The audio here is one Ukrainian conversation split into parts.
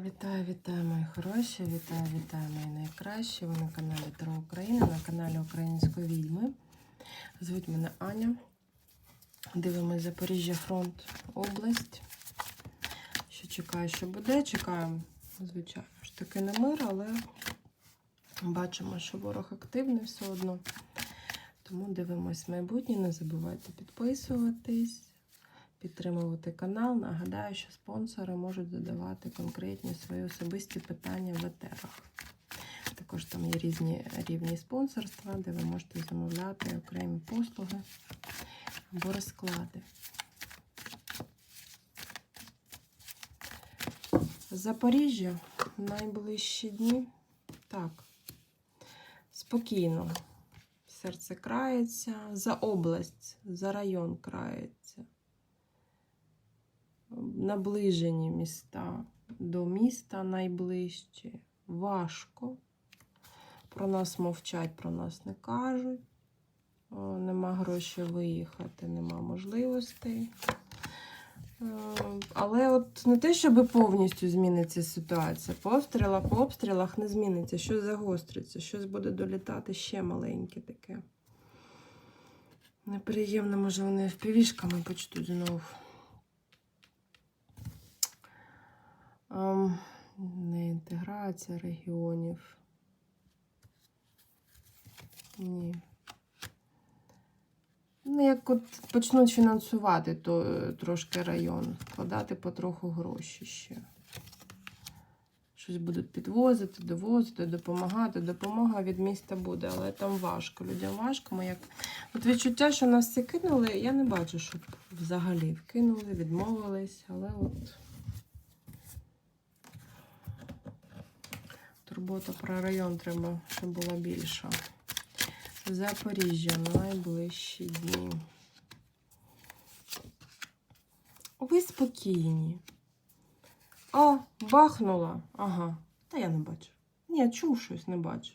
Вітаю, вітаю, мої хороші, вітаю, вітаю, мої найкращі. Ви на каналі Таро України, на каналі Української відьми. Звуть мене Аня. Дивимось Запоріжжя фронт, область. Що чекаю, що буде. Чекаємо, звичайно ж таки не мир, але бачимо, що ворог активний все одно. Тому дивимось майбутнє. Не забувайте підписуватись підтримувати канал. Нагадаю, що спонсори можуть задавати конкретні свої особисті питання в етерах. Також там є різні рівні спонсорства, де ви можете замовляти окремі послуги або розклади. Запоріжжя найближчі дні. Так, спокійно. Серце крається, за область, за район крається наближені міста до міста найближчі. Важко. Про нас мовчать, про нас не кажуть. Нема грошей виїхати, нема можливостей. Е, Але от не те, щоб повністю зміниться ситуація. По обстрілах, по обстрілах не зміниться, щось загостриться, щось буде долітати ще маленьке таке. Неприємно, може, вони впівішками почнуть знову. Не інтеграція регіонів. Ні. Ну, як от почнуть фінансувати, то е, трошки район, вкладати потроху гроші ще. Щось будуть підвозити, довозити, допомагати. Допомога від міста буде, але там важко. Людям важко. Ми як... От відчуття, що нас всі кинули, я не бачу, щоб взагалі вкинули, відмовились, але от. Турбота про район треба, щоб була більша. Запоріжжя найближчі дні. Ви спокійні. О, бахнула. Ага. Та я не бачу. Ні, чув щось, не бачу.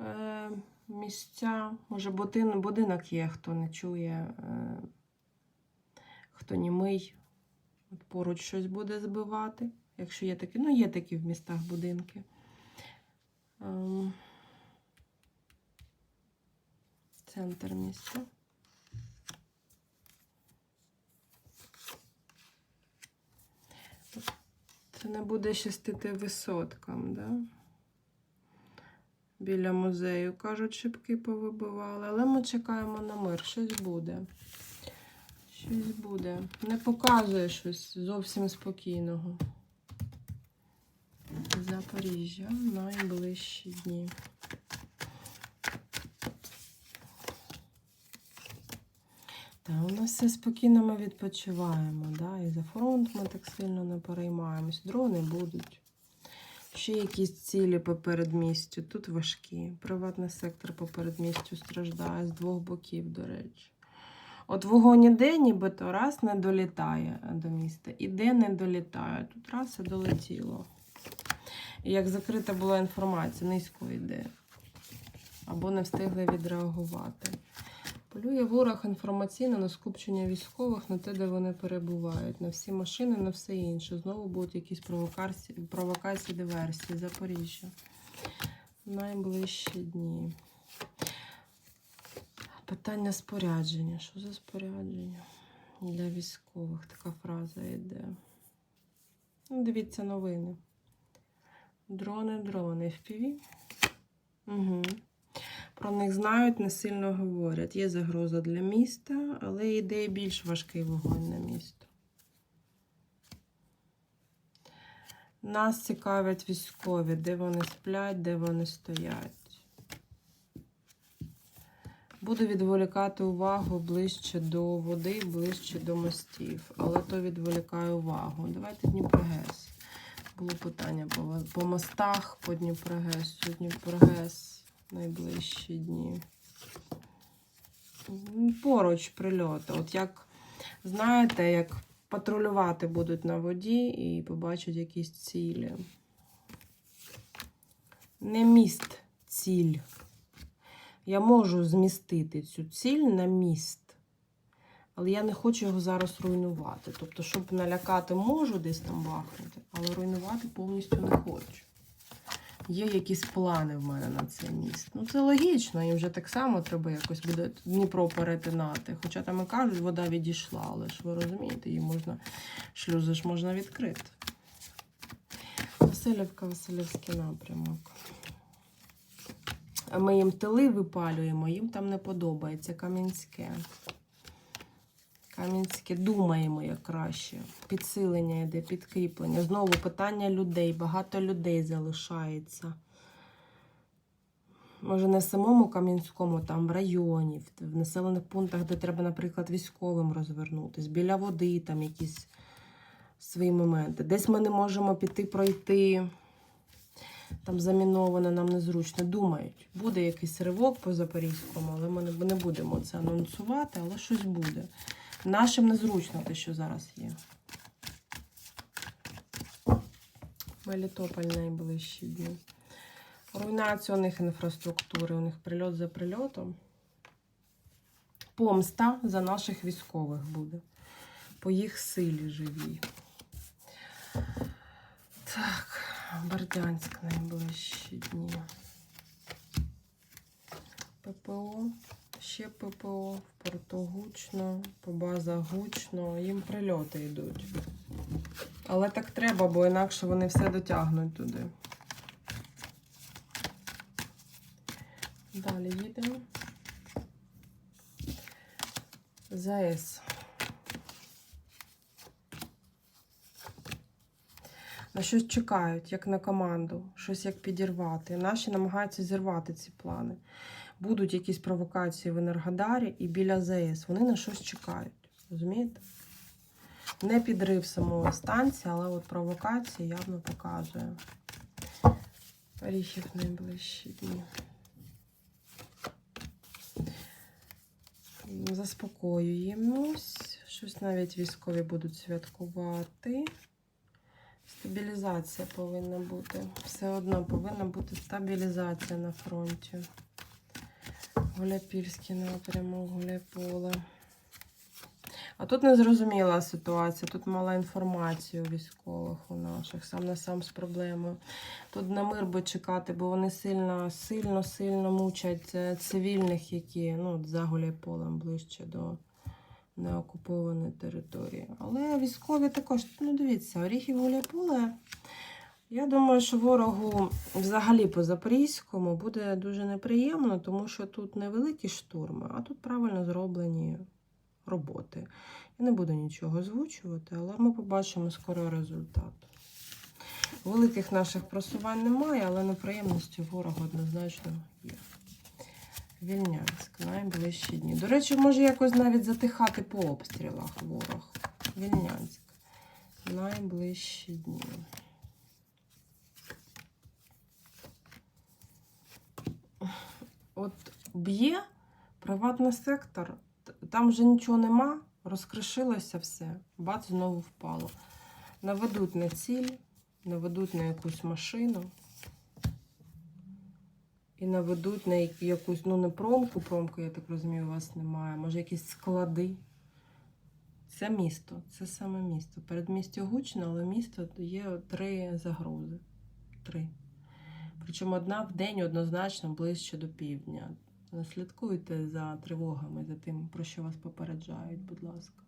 Е, місця, може, будинок є, хто не чує, е, хто німий. Поруч щось буде збивати. Якщо є такі, ну є такі в містах будинки. Ем, Центр міста. Це не буде щастити висоткам, да? Біля музею, кажуть, шибки повибивали, але ми чекаємо на мир, щось буде. Щось буде. Не показує щось зовсім спокійного. Запоріжжя найближчі дні. Та у нас все спокійно ми відпочиваємо. Да? І за фронт ми так сильно не переймаємось. Дрони будуть. Ще якісь цілі по передмістю. Тут важкі. Приватний сектор по передмістю страждає з двох боків, до речі. От вогонь іде, нібито раз не долітає до міста. Іде, не долітає. Тут раз і долетіло. І як закрита була інформація, низько йде. Або не встигли відреагувати. Полює ворог інформаційно на скупчення військових на те, де вони перебувають, на всі машини, на все інше. Знову будуть якісь провокації, провокації диверсії. Запоріжжя. Найближчі дні. Питання спорядження. Що за спорядження? Для військових така фраза йде. Ну, Дивіться новини. Дрони, дрони. FPV. Угу. Про них знають, не сильно говорять. Є загроза для міста, але йде більш важкий вогонь на місто. Нас цікавлять військові, де вони сплять, де вони стоять. Буду відволікати увагу ближче до води, ближче до мостів. Але то відволікаю увагу. Давайте Дніпрогес. Було питання по, по мостах, по Дніпрогесу. Дніпрогес найближчі дні. Поруч прильоти. От як, знаєте, як патрулювати будуть на воді і побачать якісь цілі. Не міст, ціль. Я можу змістити цю ціль на міст. Але я не хочу його зараз руйнувати. Тобто, щоб налякати можу десь там бахнути, але руйнувати повністю не хочу. Є якісь плани в мене на цей міст. Ну, це логічно, їм вже так само треба якось буде Дніпро перетинати. Хоча там і кажуть, вода відійшла, але ж ви розумієте, її можна, шлюзи ж можна відкрити. Васильівка, Васильівський напрямок. Ми їм тили випалюємо, їм там не подобається Кам'янське. Кам'янське думаємо як краще. Підсилення йде, підкріплення. Знову питання людей. Багато людей залишається. Може, не в самому Кам'янському, там в районі, в- населених пунктах, де треба, наприклад, військовим розвернутись, біля води, там якісь свої моменти. Десь ми не можемо піти пройти. Там заміновано, нам незручно. Думають, буде якийсь ривок по Запорізькому, але ми не будемо це анонсувати, але щось буде. Нашим незручно те, що зараз є. Мелітополь найближчі дні. Руйнація у них інфраструктури, у них прильот за прильотом. Помста за наших військових буде. По їх силі живій. Так, Бердянськ найближчі дні. ППО, ще ППО, в порту гучно, по базах гучно, їм прильоти йдуть. Але так треба, бо інакше вони все дотягнуть туди. Далі їдемо. ЗАЕС. На щось чекають, як на команду, щось як підірвати. Наші намагаються зірвати ці плани. Будуть якісь провокації в Енергодарі і біля ЗАЕС. Вони на щось чекають. Розумієте? Не підрив самої станції, але от провокації явно показує. Оріхів найближчі дні. Заспокоюємось. Щось навіть військові будуть святкувати. Стабілізація повинна бути. Все одно повинна бути стабілізація на фронті. Гуляпільський напрямок, Гуляйполе. А тут незрозуміла ситуація, тут мала інформацію у військових у наших, сам на сам з проблемою. Тут на мир би чекати, бо вони сильно, сильно, сильно мучать е, цивільних, які ну, за Гуляйполем ближче до неокупованої території. Але військові також, ну дивіться, Оріхів Гуляйполе. Я думаю, що ворогу взагалі по Запорізькому буде дуже неприємно, тому що тут невеликі штурми, а тут правильно зроблені роботи. Я не буду нічого озвучувати, але ми побачимо скоро результат. Великих наших просувань немає, але неприємності ворога однозначно є. Вільнянськ, найближчі дні. До речі, може якось навіть затихати по обстрілах ворог. Вільнянськ. Найближчі дні. От б'є приватний сектор, там вже нічого нема, розкришилося все, бац, знову впало. Наведуть на ціль, наведуть на якусь машину. І наведуть на якусь, ну не промку, промку, я так розумію, у вас немає, може якісь склади. Це місто, це саме місто. Передмістя гучно, але місто є три загрози. Три. Причому одна в день однозначно ближче до півдня. Слідкуйте за тривогами, за тим, про що вас попереджають, будь ласка.